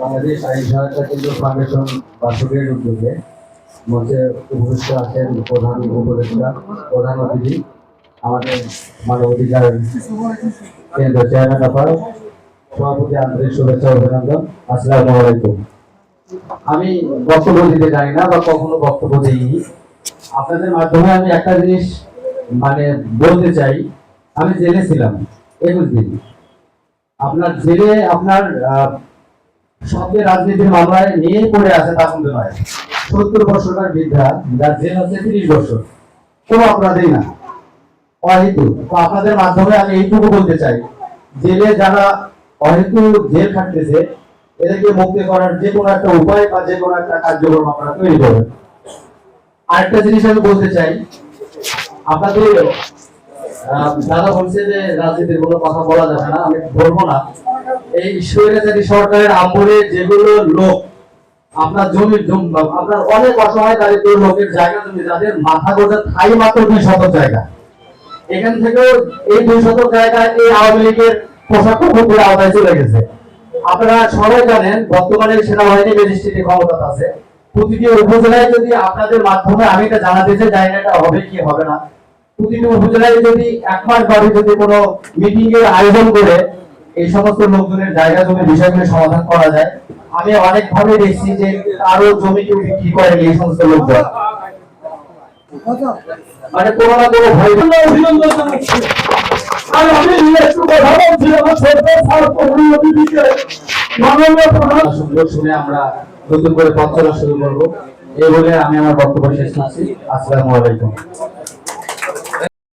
বাংলাদেশ আইন সহায়তা কেন্দ্র ফাউন্ডেশন বাসকের উদ্যোগে আছেন প্রধান উপদেষ্টা, প্রধান অতিথি, আমাদের কেন্দ্র চেয়ারম্যান সভাপতি আন্তরিক শুভেচ্ছা অভিনন্দন। আলাইকুম। আমি বক্তব্য দিতে জানি না বা কখনো বক্তব্য দিইনি। আপনাদের মাধ্যমে আমি একটা জিনিস মানে বলতে চাই। আমি জেলে ছিলাম একুশ দিন। আপনার জেলে আপনার সবচেয়ে রাজনীতির মামলায় নিয়ে পড়ে আছে তা কিন্তু নয় সত্তর বছরের বৃদ্ধা, যার জেল হচ্ছে তিরিশ বছর। কোনো অপরাধী না। অহেতু, তো আপনাদের মাধ্যমে আমি এইটুকু বলতে চাই। জেলে যারা অহেতু জেল খাটতেছে, এদেরকে মুক্তি করার যে কোনো একটা উপায় বা যে কোনো একটা কার্যক্রম আপনারা তৈরি করবেন। আরেকটা জিনিস আমি বলতে চাই। আপনাদের দাদা বলছে যে রাজনীতির কোনো কথা বলা যাবে না, আমি বলব না। এই স্বৈরাচারী সরকারের আমলে যেগুলো লোক, আপনার জমি জম- আপনার অনেক অসহায় দারিদ্র লোকের জায়গা জমি, যাদের মাথা মাত্র দুই জায়গা। এখান এই দুই জায়গা এই আওয়ামী লীগের পোশাক আওতায় চলে গেছে। আপনারা সবাই জানেন, বর্তমানে সেনাবাহিনী ম্যাজিস্ট্রেটের ক্ষমতা আছে। প্রতিটি উপজেলায় যদি আপনাদের মাধ্যমে আমি এটা জানাতে চাই এটা হবে কি হবে না প্রতিটি উপজেলায় যদি এক মাস বাদে যদি কোনো মিটিং এর আয়োজন করে এই সমস্ত লোকজনের জায়গা জমি বিষয়গুলো সমাধান করা যায়। আমি অনেক ভাবে দেখছি যে আরও জমি কেউ বিক্রি করে এই সমস্ত লোকজন। মানে কোনো না কোনো ভয় অভিনন্দন জানাচ্ছি। আর আমি একটু কথা বলছি আমার মাননীয় প্রধান সুন্দর শুনে আমরা নতুন করে পথ চলা শুরু করব। এই বলে আমি আমার বক্তব্য শেষ করছি। আসসালামু আলাইকুম।